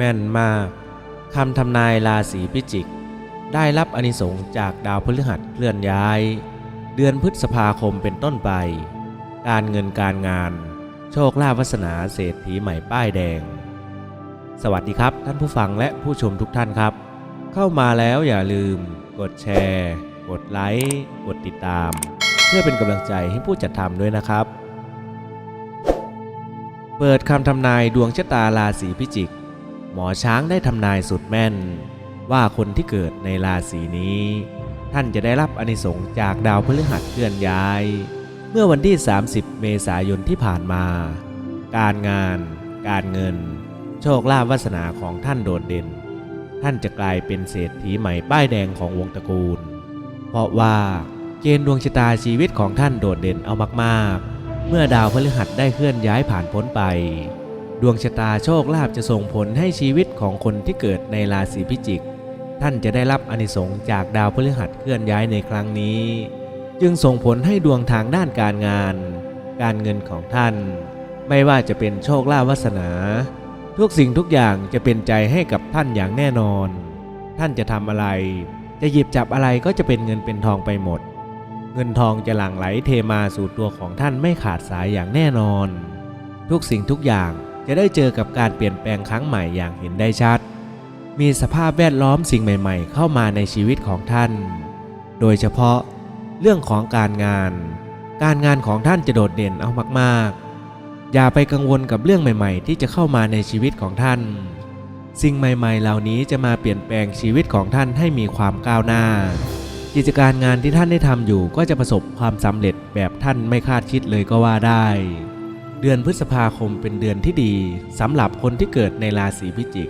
แม่นมากคำทำนายราศีพิจิก ได้รับอานิสงส์จากดาวพฤหัสเคลื่อนย้าย เดือนพฤษภาคมเป็นต้นไป การเงินการงาน โชคลาภวาสนาเศรษฐีใหม่ป้ายแดง สวัสดีครับท่านผู้ฟังและผู้ชมทุกท่านครับ เข้ามาแล้วอย่าลืม กดแชร์ กดไลค์กดติดตาม เพื่อเป็นกำลังใจให้ผู้จัดทำด้วยนะครับ เปิดคำทำนายดวงชะตาราศีพิจิก หมอช้างได้ทำนายสุดแม่น ว่าคนที่เกิดในราศีนี้ ท่านจะได้รับอานิสงส์จากดาวพฤหัสเคลื่อนย้าย เมื่อวันที่ 30 เมษายนที่ผ่านมา การงาน การเงิน โชคลาภวาสนาของท่านโดดเด่น ท่านจะกลายเป็นเศรษฐีใหม่ป้ายแดงของวงตระกูล เพราะว่าเกณฑ์ดวงชะตาชีวิตของท่านโดดเด่นเอามากๆ เมื่อดาวพฤหัสได้เคลื่อนย้ายผ่านพ้นไป ดวงชะตาโชคลาภจะส่งผลให้ชีวิตของคนที่เกิดในราศีพิจิก ท่านจะได้รับอนิสงส์จากดาวพฤหัสเคลื่อนย้ายในครั้งนี้ จึงส่งผลให้ดวงทางด้านการงาน การเงินของท่าน ไม่ว่าจะเป็นโชคลาภวาสนา ทุกสิ่งทุกอย่างจะเป็นใจให้กับท่านอย่างแน่นอน ท่านจะทำอะไร จะหยิบจับอะไรก็จะเป็นเงินเป็นทองไปหมด เงินทองจะหลั่งไหลเทมาสู่ตัวของท่านไม่ขาดสายอย่างแน่นอน ทุกสิ่งทุกอย่าง จะได้เจอกับการเปลี่ยนแปลงครั้งใหม่อย่างเห็นได้ชัด มีสภาพแวดล้อมสิ่งใหม่ ๆ เข้ามาในชีวิตของท่าน โดยเฉพาะเรื่องของการงาน การงานของท่านจะโดดเด่นเอามากๆ อย่าไปกังวลกับเรื่องใหม่ ๆ ที่จะเข้ามาในชีวิตของท่าน สิ่งใหม่ ๆ เหล่านี้จะมาเปลี่ยนแปลงชีวิตของท่านให้มีความก้าวหน้า กิจการงานที่ท่านได้ทำอยู่ก็จะประสบความสำเร็จแบบท่านไม่คาดคิดเลยก็ว่าได้ เดือนพฤษภาคมเป็นเดือนที่ดีสำหรับคนที่เกิดในราศีพิจิก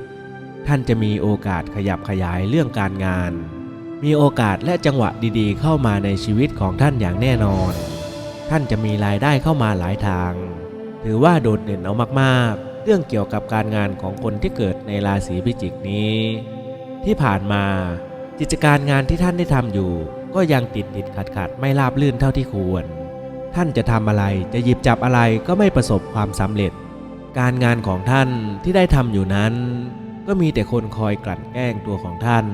ท่านจะมีโอกาสขยับขยายเรื่องการงาน มีโอกาสและจังหวะดีๆ เข้ามาในชีวิตของท่านอย่างแน่นอน ท่านจะมีรายได้เข้ามาหลายทาง ถือว่าโดดเด่นเอามากๆ เรื่องเกี่ยวกับการงานของคนที่เกิดในราศีพิจิกนี้ ที่ผ่านมากิจการงานที่ท่านได้ทำอยู่ ก็ยังติดติดขัดขัดไม่ราบรื่นเท่าที่ควร ท่านจะทำอะไรจะหยิบจับอะไรก็ไม่ประสบความสำเร็จ การงานของท่านที่ได้ทำอยู่นั้น ก็มีแต่คนคอยกลั่นแกล้งตัวของท่าน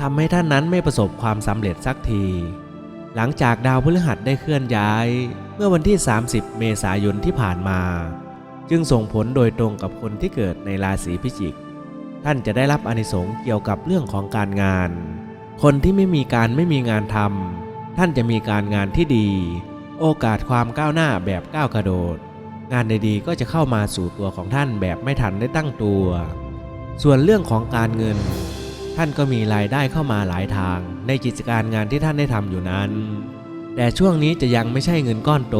ทำให้ท่านนั้นไม่ประสบความสำเร็จสักที หลังจากดาวพฤหัสได้เคลื่อนย้าย เมื่อวันที่ 30 เมษายนที่ผ่านมา จึงส่งผลโดยตรงกับคนที่เกิดในราศีพิจิก ท่านจะได้รับอานิสงส์เกี่ยวกับเรื่องของการงาน คนที่ไม่มีการไม่มีงานทำท่านจะมีการงานที่ดี โอกาสความก้าวหน้าแบบก้าวกระโดด งานใดๆก็จะเข้ามาสู่ตัวของท่านแบบไม่ทันได้ตั้งตัว ส่วนเรื่องของการเงิน ท่านก็มีรายได้เข้ามาหลายทาง ในกิจการงานที่ท่านได้ทำอยู่นั้น แต่ช่วงนี้จะยังไม่ใช่เงินก้อนโต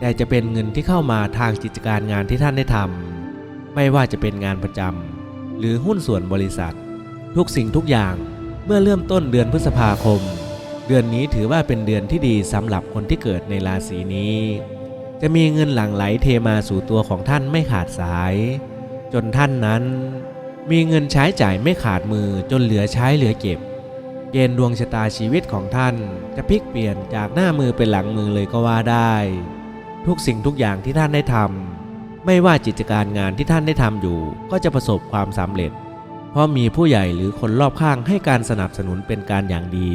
แต่จะเป็นเงินที่เข้ามาทางกิจการงานที่ท่านได้ทำไม่ว่าจะเป็นงานประจำหรือหุ้นส่วนบริษัท ทุกสิ่งทุกอย่างเมื่อเริ่มต้นเดือนพฤษภาคม เดือนนี้ถือว่าเป็นเดือนที่ดีสำหรับคนที่เกิดในราศีนี้ จะมีเงินหลั่งไหลเทมาสู่ตัวของท่านไม่ขาดสาย จนท่านนั้น มีเงินใช้จ่ายไม่ขาดมือจนเหลือใช้เหลือเก็บ เกณฑ์ดวงชะตาชีวิตของท่านจะพลิกเปลี่ยนจากหน้ามือเป็นหลังมือเลยก็ว่าได้ ทุกสิ่งทุกอย่างที่ท่านได้ทำไม่ว่ากิจการงานที่ท่านได้ทำอยู่ ก็จะประสบความสำเร็จ เพราะมีผู้ใหญ่หรือคนรอบข้างให้การสนับสนุนเป็นการอย่างดี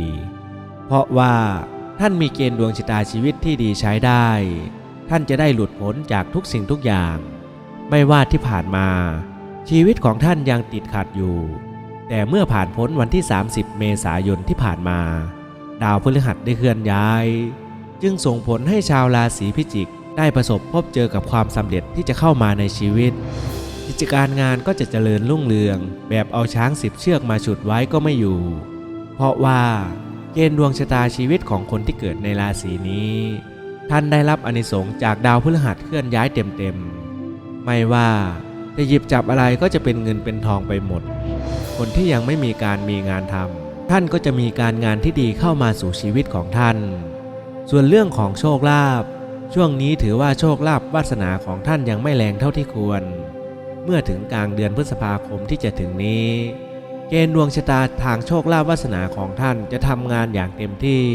เพราะว่าท่านมีเกณฑ์ดวงชะตาชีวิตที่ดีใช้ได้ ท่านจะได้หลุดพ้นจากทุกสิ่งทุกอย่าง ไม่ว่าที่ผ่านมา ชีวิตของท่านยังติดขัดอยู่ แต่เมื่อผ่านพ้นวันที่ 30 เมษายนที่ผ่านมา ดาวพฤหัสได้เคลื่อนย้าย จึงส่งผลให้ชาวราศีพิจิกได้ประสบพบเจอกับความสำเร็จที่จะเข้ามาในชีวิต กิจการงานก็จะเจริญรุ่งเรือง แบบเอาช้างสิบเชือกมาฉุดไว้ก็ไม่อยู่ เพราะว่า เกณฑ์ดวงชะตาชีวิตของคนที่เกิดในราศีนี้ ท่านได้รับอนิสงส์จากดาวพฤหัสเคลื่อนย้ายเต็มๆ ไม่ว่าจะหยิบจับอะไรก็จะเป็นเงินเป็นทองไปหมด คนที่ยังไม่มีการมีงานทำท่านก็จะมีการงานที่ดีเข้ามาสู่ชีวิตของท่าน ส่วนเรื่องของโชคลาภช่วงนี้ถือว่าโชคลาภวาสนาของท่านยังไม่แรงเท่าที่ควร เมื่อถึงกลางเดือนพฤษภาคมที่จะถึงนี้ เกณฑ์ดวงชะตาทางโชคลาภวาสนาของท่านจะทำงานอย่างเต็มที่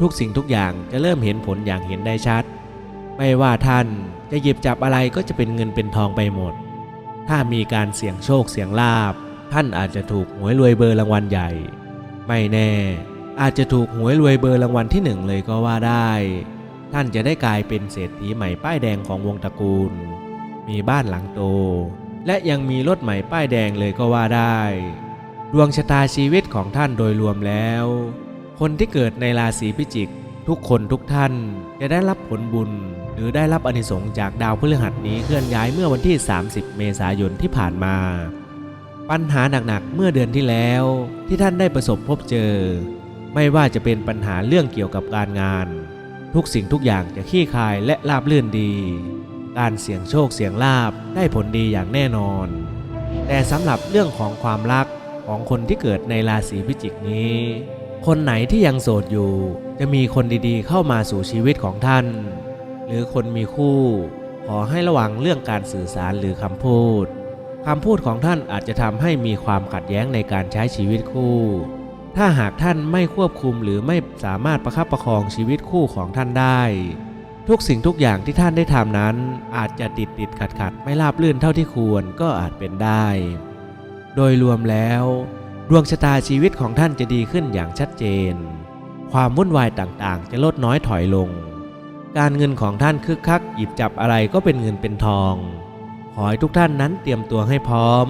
ทุกสิ่งทุกอย่างจะเริ่มเห็นผลอย่างเห็นได้ชัด ไม่ว่าท่านจะหยิบจับอะไรก็จะเป็นเงินเป็นทองไปหมด ถ้ามีการเสี่ยงโชคเสี่ยงลาบ ท่านอาจจะถูกหวยรวยเบอร์รางวัลใหญ่ ไม่แน่ อาจจะถูกหวยรวยเบอร์รางวัลที่หนึ่งเลยก็ว่าได้ ท่านจะได้กลายเป็นเศรษฐีใหม่ป้ายแดงของวงตระกูล มีบ้านหลังโต และยังมีรถใหม่ป้ายแดงเลยก็ว่าได้ ดวงชะตาชีวิตของท่านโดยรวมแล้ว คนที่เกิดในราศีพิจิก ทุกคนทุกท่านจะได้รับผลบุญ หรือได้รับอานิสงส์จากดาวพฤหัสนี้เคลื่อนย้ายเมื่อวันที่ 30 เมษายนที่ผ่านมา ปัญหาหนักๆเมื่อเดือนที่แล้วที่ท่านได้ประสบพบเจอ ไม่ว่าจะเป็นปัญหาเรื่องเกี่ยวกับการงาน ทุกสิ่งทุกอย่างจะคลี่คลายและราบรื่นดี การเสี่ยงโชคเสี่ยงลาบได้ผลดีอย่างแน่นอน แต่สำหรับเรื่องของความรักของคนที่เกิดในราศีพิจิกนี้ คนไหนที่ยังโสดอยู่ จะมีคนดีๆ เข้ามาสู่ชีวิตของท่าน หรือคนมีคู่ ขอให้ระวังเรื่องการสื่อสารหรือคำพูดคำพูดของท่านอาจจะทำให้มีความขัดแย้งในการใช้ชีวิตคู่ ถ้าหากท่านไม่ควบคุมหรือไม่สามารถประคับประคองชีวิตคู่ของท่านได้ ทุกสิ่งทุกอย่างที่ท่านได้ทำนั้น อาจจะติดติดขัดขัดไม่ราบรื่นเท่าที่ควรก็อาจเป็นได้ โดยรวมแล้ว ดวงชะตาชีวิตของท่านจะดีขึ้นอย่างชัดเจน ความวุ่นวายต่างๆ จะลดน้อยถอยลง การเงินของท่านคึกคักหยิบจับอะไรก็เป็นเงินเป็นทอง ขอให้ทุกท่านนั้นเตรียมตัวให้พร้อม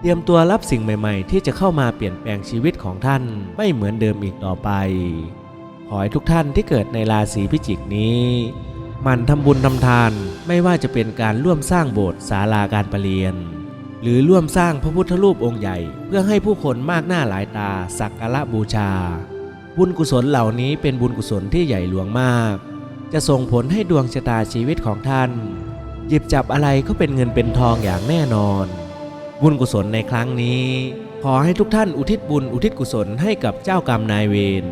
เตรียมตัวรับสิ่งใหม่ ๆ ที่จะเข้ามาเปลี่ยนแปลงชีวิตของท่านไม่เหมือนเดิมอีกต่อไป ขอให้ทุกท่านที่เกิดในราศีพิจิกนี้ มันทำบุญทำทานไม่ว่าจะเป็นการร่วมสร้างโบสถ์ศาลาการประเรียน หรือร่วมสร้างพระพุทธรูปองค์ใหญ่ เพื่อให้ผู้คนมากหน้าหลายตาสักการะบูชา บุญกุศลเหล่านี้เป็นบุญกุศลที่ใหญ่หลวงมาก จะส่งผลให้ดวงชะตาชีวิตของท่าน หยิบจับอะไรก็เป็นเงินเป็นทองอย่างแน่นอน บุญกุศลในครั้งนี้ ขอให้ทุกท่านอุทิศบุญอุทิศกุศลให้กับเจ้ากรรมนายเวร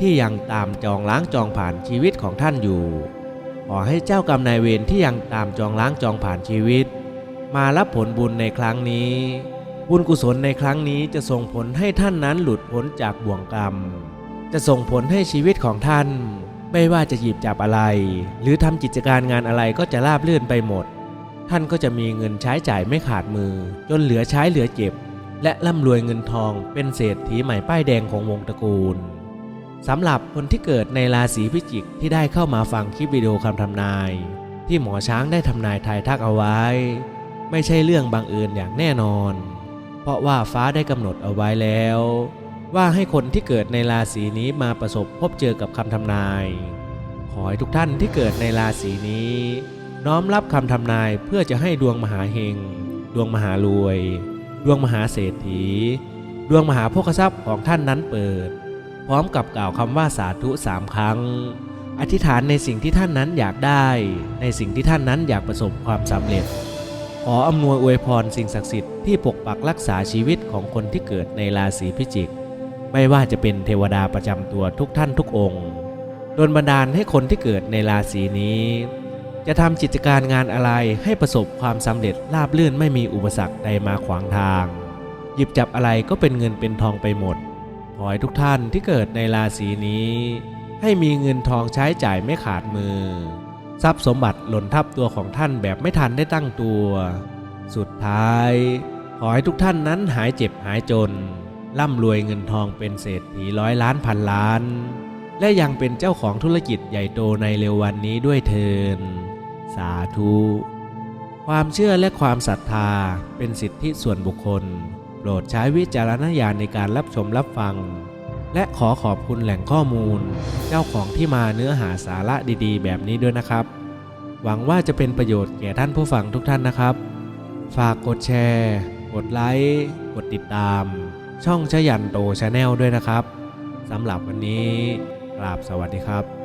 ที่ยังตามจองล้างจองผ่านชีวิตของท่านอยู่ ขอให้เจ้ากรรมนายเวรที่ยังตามจองล้างจองผ่านชีวิต มารับผลบุญในครั้งนี้ บุญกุศลในครั้งนี้จะส่งผลให้ท่านนั้นหลุดพ้นจากบ่วงกรรม จะส่งผลให้ชีวิตของท่าน ไม่ว่าจะหยิบจับอะไร หรือทำกิจการงานอะไรก็จะราบรื่นไปหมด ท่านก็จะมีเงินใช้จ่ายไม่ขาดมือ จนเหลือใช้เหลือเก็บและร่ำรวยเงินทองเป็นเศรษฐีใหม่ป้ายแดงของวงตระกูล สำหรับคนที่เกิดในราศีพิจิกที่ได้เข้ามาฟังคลิปวิดีโอคำทำนาย ที่หมอช้างได้ทำนายทายทักเอาไว้ ไม่ใช่เรื่องบังเอิญอย่างแน่นอน เพราะว่าฟ้าได้กำหนดเอาไว้แล้ว ว่าให้คนที่เกิดในราศีนี้มาประสบพบเจอกับคำทำนาย ขอให้ทุกท่านที่เกิดในราศีนี้ น้อมรับคำทำนายเพื่อจะให้ดวงมหาเฮงดวงมหารวย ดวงมหาเศรษฐี ดวงมหาโภคทรัพย์ของท่านนั้นเปิด พร้อมกับกล่าวคำว่าสาธุสามครั้ง อธิษฐานในสิ่งที่ท่านนั้นอยากได้ ในสิ่งที่ท่านนั้นอยากประสบความสำเร็จ ขออำนวยอวยพรสิ่งศักดิ์สิทธิ์ที่ปกปักรักษาชีวิตของคนที่เกิดในราศีพิจิก ไม่ว่าจะเป็นเทวดาประจำตัวทุกท่านทุกองค์โดนบันดาลให้คนที่เกิดในราศีนี้ จะทำกิจการงานอะไรให้ประสบความสำเร็จราบรื่นไม่มีอุปสรรคใดมาขวางทาง หยิบจับอะไรก็เป็นเงินเป็นทองไปหมด ขอให้ทุกท่านที่เกิดในราศีนี้ ให้มีเงินทองใช้จ่ายไม่ขาดมือ ทรัพย์สมบัติหล่นทับตัวของท่านแบบไม่ทันได้ตั้งตัว สุดท้าย ขอให้ทุกท่านนั้นหายเจ็บหายจน ร่ำรวยเงินทองเป็นเศรษฐีร้อยล้านพันล้าน และยังเป็นเจ้าของธุรกิจใหญ่โตในเร็ววันนี้ด้วยเทินสาธุ ความเชื่อและความศรัทธาเป็นสิทธิส่วนบุคคล โปรดใช้วิจารณญาณในการรับชมรับฟัง และขอขอบคุณแหล่งข้อมูล เจ้าของที่มาเนื้อหาสาระดีๆ แบบนี้ด้วยนะครับ หวังว่าจะเป็นประโยชน์แก่ท่านผู้ฟังทุกท่านนะครับ ฝากกดแชร์ กดไลค์ กดติดตาม ช่องชยันโตชาแนลด้วยนะครับสำหรับวันนี้กราบสวัสดีครับ